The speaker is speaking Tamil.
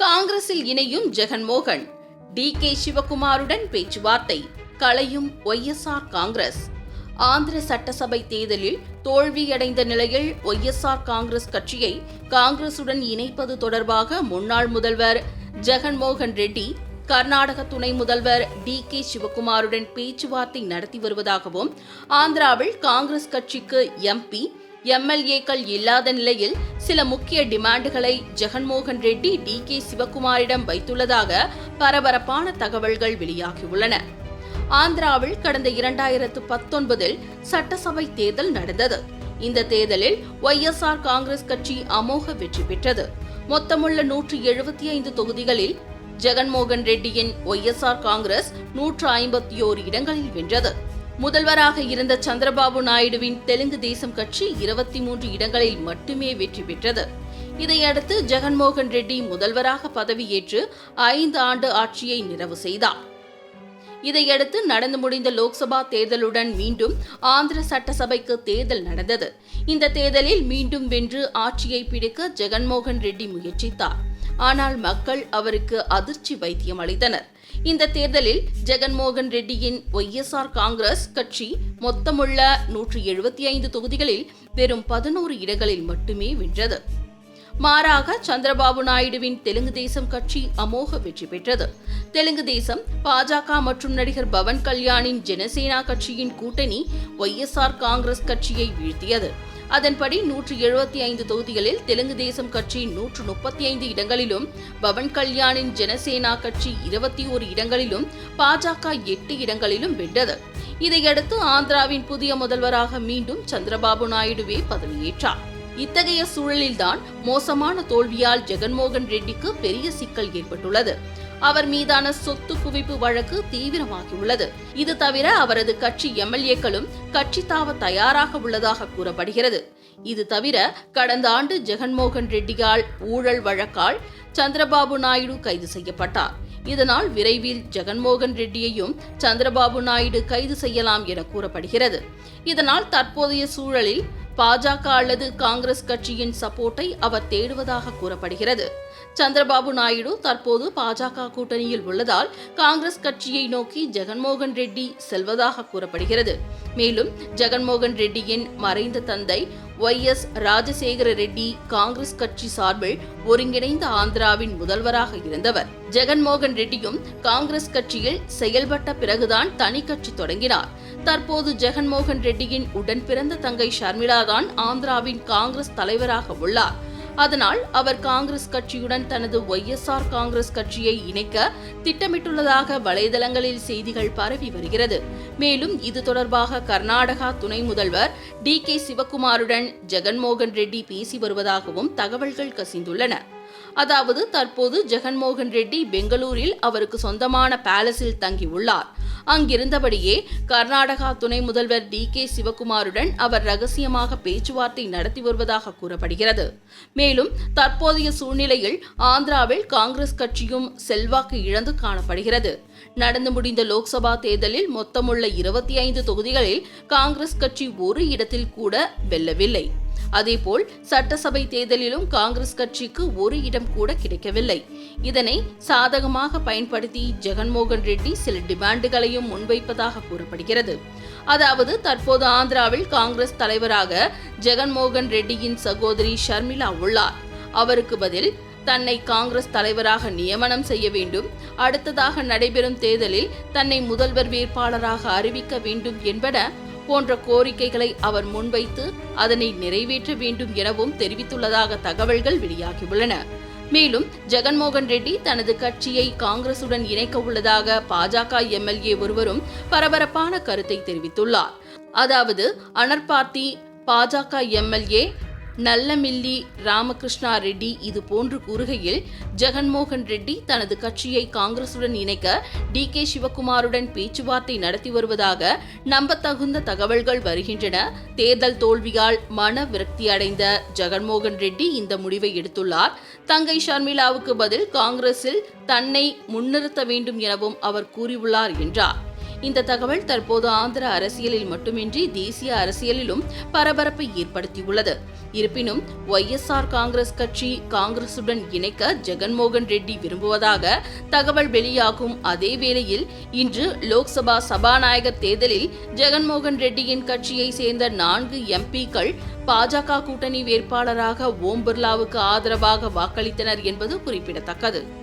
காங்கிரஸில் இணையும் ஜெகன்மோகன் டி கே சிவகுமாருடன் பேச்சுவார்த்தை களையும் ஒய்எஸ்ஆர் காங்கிரஸ். ஆந்திர சட்டசபை தேர்தலில் தோல்வியடைந்த நிலையில் ஒய்எஸ்ஆர் காங்கிரஸ் கட்சியை காங்கிரசுடன் இணைப்பது தொடர்பாக முன்னாள் முதல்வர் ஜெகன்மோகன் ரெட்டி கர்நாடக துணை முதல்வர் டி கே சிவகுமாருடன் பேச்சுவார்த்தை நடத்தி வருவதாகவும் ஆந்திராவில் காங்கிரஸ் கட்சிக்கு எம்பி எம்எல்ஏக்கள் இல்லாத நிலையில் சில முக்கிய டிமாண்டுகளை ஜெகன்மோகன் ரெட்டி டி கே சிவகுமாரிடம் வைத்துள்ளதாக பரபரப்பான தகவல்கள் வெளியாகியுள்ளன. ஆந்திராவில் கடந்த இரண்டாயிரத்து பத்தொன்பதில் சட்டசபை தேர்தல் நடந்தது. இந்த தேர்தலில் ஒய்எஸ்ஆர் காங்கிரஸ் கட்சி அமோக வெற்றி பெற்றது. மொத்தமுள்ள நூற்று எழுபத்தி ஐந்து தொகுதிகளில் ஜெகன்மோகன் ரெட்டியின் ஒய்எஸ்ஆர் காங்கிரஸ் நூற்று ஐம்பத்தி ஓரு இடங்களில் வென்றது. முதல்வராக இருந்த சந்திரபாபு நாயுடுவின் தெலுங்கு தேசம் கட்சி இருபத்தி மூன்று இடங்களில் மட்டுமே வெற்றி பெற்றது. இதையடுத்து ஜெகன்மோகன் ரெட்டி முதல்வராக பதவியேற்று ஐந்து ஆண்டு ஆட்சியை நிறைவு செய்தார். இதையடுத்து நடந்து முடிந்த லோக்சபா தேர்தலுடன் மீண்டும் ஆந்திர சட்டசபைக்கு தேர்தல் நடந்தது. இந்த தேர்தலில் மீண்டும் வென்று ஆட்சியை பிடிக்க ஜெகன்மோகன் ரெட்டி முயற்சித்தார். ஆனால் மக்கள் அவருக்கு அதிர்ச்சி வைத்தியம் அளித்தனர். இந்த தேர்தலில் ஜெகன்மோகன் ரெட்டியின் ஒய்எஸ்ஆர் காங்கிரஸ் கட்சி மொத்தமுள்ள நூற்றி எழுபத்தி ஐந்து தொகுதிகளில் வெறும் பதினோரு இடங்களில் மட்டுமே வென்றது. மாறாக சந்திரபாபு நாயுடுவின் தெலுங்கு தேசம் கட்சி அமோக வெற்றி பெற்றது. தெலுங்கு தேசம் பாஜக மற்றும் நடிகர் பவன் கல்யாணின் ஜனசேனா கட்சியின் கூட்டணி ஒய்எஸ்ஆர் காங்கிரஸ் கட்சியை வீழ்த்தியது. அதன்படி நூற்று எழுபத்தி ஐந்து தொகுதிகளில் தெலுங்கு தேசம் கட்சி நூற்று முப்பத்தி ஐந்து இடங்களிலும் பவன் கல்யாணின் ஜனசேனா கட்சி இருபத்தி ஒரு இடங்களிலும் பாஜக எட்டு இடங்களிலும் வென்றது. இதையடுத்து ஆந்திராவின் புதிய முதல்வராக மீண்டும் சந்திரபாபு நாயுடுவே பதவியேற்றார். இத்தகைய சூழலில்தான் மோசமான தோல்வியால் ஜெகன்மோகன் ரெட்டிக்கு பெரிய சிக்கல் ஏற்பட்டுள்ளது. அவர் மீதான சொத்து குவிப்பு வழக்கு தீவிரமாகியுள்ளது. இது தவிர அவரது கட்சி எம்எல்ஏக்களும் கட்சி தாவ தயாராக உள்ளதாக கூறப்படுகிறது. இது தவிர கடந்த ஆண்டு ஜெகன்மோகன் ரெட்டியால் ஊழல் வழக்கால் சந்திரபாபு நாயுடு கைது செய்யப்பட்டார். இதனால் விரைவில் ஜெகன்மோகன் ரெட்டியையும் சந்திரபாபு நாயுடு கைது செய்யலாம் என கூறப்படுகிறது. இதனால் தற்போதைய சூழலில் பாஜக அல்லது காங்கிரஸ் கட்சியின் சப்போர்ட்டை அவர் தேடுவதாக கூறப்படுகிறது. சந்திரபாபு நாயுடு தற்போது பாஜக கூட்டணியில் உள்ளதால் காங்கிரஸ் கட்சியை நோக்கி ஜெகன்மோகன் ரெட்டி செல்வதாக கூறப்படுகிறது. மேலும் ஜெகன்மோகன் ரெட்டியின் மறைந்த தந்தை ஒய் எஸ் ராஜசேகர ரெட்டி காங்கிரஸ் கட்சி சார்பில் ஒருங்கிணைந்த ஆந்திராவின் முதல்வராக இருந்தவர். ஜெகன்மோகன் ரெட்டியும் காங்கிரஸ் கட்சியில் செயல்பட்ட பிறகுதான் தனி கட்சி தொடங்கினார். தற்போது ஜெகன்மோகன் ரெட்டியின் உடன் பிறந்த தங்கை ஷர்மிளா தான் ஆந்திராவின் காங்கிரஸ் தலைவராக உள்ளார். அதனால் அவர் காங்கிரஸ் கட்சியுடன் தனது ஒய்எஸ்ஆர் காங்கிரஸ் கட்சியை இணைக்க திட்டமிட்டுள்ளதாக வலைதளங்களில் செய்திகள் பரவி வருகிறது. மேலும் இது தொடர்பாக கர்நாடகா துணை முதல்வர் டி கே சிவகுமாருடன் ஜெகன்மோகன் ரெட்டி பேசி வருவதாகவும் தகவல்கள் கசிந்துள்ளன. அதாவது தற்போது ஜெகன்மோகன் ரெட்டி பெங்களூரில் அவருக்கு சொந்தமான பேலஸில் தங்கியுள்ளார். அங்கிருந்தபடியே கர்நாடகா துணை முதல்வர் டி கே சிவகுமாருடன் அவர் ரகசியமாக பேச்சுவார்த்தை நடத்தி வருவதாக கூறப்படுகிறது. மேலும் தற்போதைய சூழ்நிலையில் ஆந்திராவில் காங்கிரஸ் கட்சியும் செல்வாக்கு இழந்து காணப்படுகிறது. நடந்து முடிந்த லோக்சபா தேர்தலில் மொத்தமுள்ள இருபத்தி ஐந்து தொகுதிகளில் காங்கிரஸ் கட்சி ஒரு இடத்தில் கூட வெல்லவில்லை. அதேபோல் சட்டசபை தேர்தலிலும் காங்கிரஸ் கட்சிக்கு ஒரு இடம் கூட கிடைக்கவில்லை. இதனை சாதகமாக பயன்படுத்தி ஜெகன்மோகன் ரெட்டி சில டிமாண்டுகளையும் முன்வைப்பதாக கூறப்படுகிறது. அதாவது தற்போது ஆந்திராவில் காங்கிரஸ் தலைவராக ஜெகன்மோகன் ரெட்டியின் சகோதரி ஷர்மிளா உள்ளார். அவருக்கு பதில் தன்னை காங்கிரஸ் தலைவராக நியமனம் செய்ய வேண்டும் அடுத்ததாக நடைபெறும் தேர்தலில் தன்னை முதல்வர் வேட்பாளராக அறிவிக்க வேண்டும் என்பன போன்ற கோரிக்கைகளை அவர் முன்வைத்து அதனை நிறைவேற்ற வேண்டும் எனவும் தெரிவித்துள்ளதாக தகவல்கள் வெளியாகியுள்ளன. மேலும் ஜெகன்மோகன் ரெட்டி தனது கட்சியை காங்கிரசுடன் இணைக்க உள்ளதாக பாஜக எம்எல்ஏ ஒருவரும் பரபரப்பான கருத்தை தெரிவித்துள்ளார். அதாவது அனர்பார்த்தி பாஜக எம்எல்ஏ நல்லமில்லி ராமகிருஷ்ணா ரெட்டி இது போன்று கூறுகையில் ஜெகன்மோகன் ரெட்டி தனது கட்சியை காங்கிரசுடன் இணைக்க டி கே சிவகுமாருடன் பேச்சுவார்த்தை நடத்தி வருவதாக நம்பத்தகுந்த தகவல்கள் வருகின்றன. தேர்தல் தோல்வியால் மன விரக்தி அடைந்த ஜெகன்மோகன் ரெட்டி இந்த முடிவை எடுத்துள்ளார். தங்கை ஷர்மிளாவுக்கு பதில் காங்கிரஸில் தன்னை முன்னிறுத்த வேண்டும் எனவும் அவர் கூறியுள்ளார் என்றார். இந்த தகவல் தற்போது ஆந்திர அரசியலில் மட்டுமின்றி தேசிய அரசியலிலும் பரபரப்பை ஏற்படுத்தியுள்ளது. இருப்பினும் ஒய்எஸ்ஆர் காங்கிரஸ் கட்சி காங்கிரசுடன் இணைக்க ஜெகன்மோகன் ரெட்டி விரும்புவதாக தகவல் வெளியாகும் அதே வேளையில் இன்று லோக்சபா சபாநாயகர் தேர்தலில் ஜெகன்மோகன் ரெட்டியின் கட்சியை சேர்ந்த நான்கு எம்பிக்கள் பாஜக கூட்டணி வேட்பாளராக ஓம் பிர்லாவுக்கு ஆதரவாக வாக்களித்தனர் என்பது குறிப்பிடத்தக்கது.